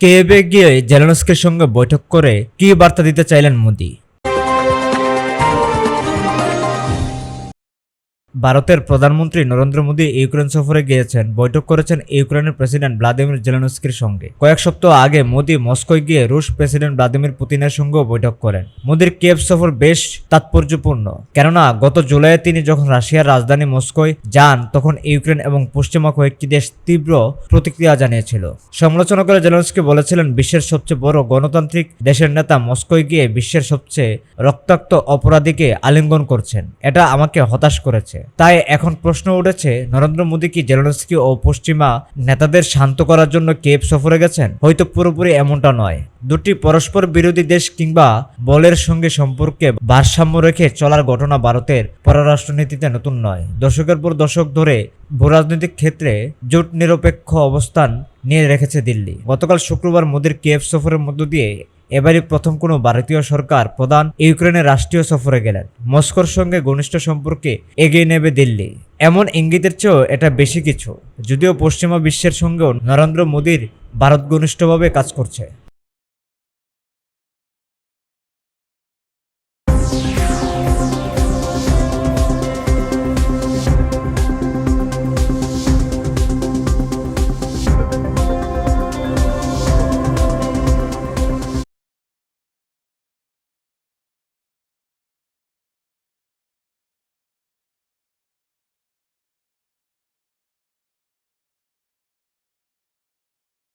কেবে গিয়ে জেলানস্কের সঙ্গে বৈঠক করে কি বার্তা দিতে চাইলেন মোদি? ভারতের প্রধানমন্ত্রী নরেন্দ্র মোদী ইউক্রেন সফরে গিয়েছেন। বৈঠক করেছেন ইউক্রেনের প্রেসিডেন্ট ভ্লাদিমির জেলেনস্কির সঙ্গে। কয়েক সপ্তাহ আগে মোদী মস্কোয় গিয়ে রুশ প্রেসিডেন্ট ভ্লাদিমির পুতিনের সঙ্গেও বৈঠক করেন। মোদীর কিয়েভ সফর বেশ তাৎপর্যপূর্ণ। কেননা, গত জুলাইয়ে তিনি যখন রাশিয়ার রাজধানী মস্কোয় যান, তখন ইউক্রেন এবং পশ্চিমা কয়েকটি দেশ তীব্র প্রতিক্রিয়া জানিয়েছিল। সমালোচনা করে জেলেনস্কি বলেছিলেন, বিশ্বের সবচেয়ে বড় গণতান্ত্রিক দেশের নেতা মস্কোয় গিয়ে বিশ্বের সবচেয়ে রক্তাক্ত অপরাধীকে আলিঙ্গন করছেন। এটা আমাকে হতাশ করেছে। তাই এখন প্রশ্ন উঠেছে, নরেন্দ্র মোদী কি জেলেনস্কি ও পশ্চিমা নেতাদের শান্ত করার জন্য কেপ সফরে গেছেন? হয়তো পুরোপুরি এমনটা নয়। দুটি পরস্পর বিরোধী দেশ কিংবা বলের সঙ্গে সম্পর্কে ভারসাম্য রেখে চলার ঘটনা ভারতের পররাষ্ট্রনীতিতে নতুন নয়। দশকের পর দশক ধরে ভূরাজনৈতিক ক্ষেত্রে জোট নিরপেক্ষ অবস্থান নিয়ে রেখেছে দিল্লি। গতকাল শুক্রবার মোদীর কিয়েভ সফরের মধ্য দিয়ে এবারই প্রথম কোনো ভারতীয় সরকার প্রধান ইউক্রেনের রাষ্ট্রীয় সফরে গেলেন। মস্কোর সঙ্গে ঘনিষ্ঠ সম্পর্কে এগিয়ে নেবে দিল্লি। এমন ইঙ্গিতের চেয়েও এটা বেশি কিছু, যদিও পশ্চিমা বিশ্বের সঙ্গেও নরেন্দ্র মোদীর ভারত ঘনিষ্ঠভাবে কাজ করছে।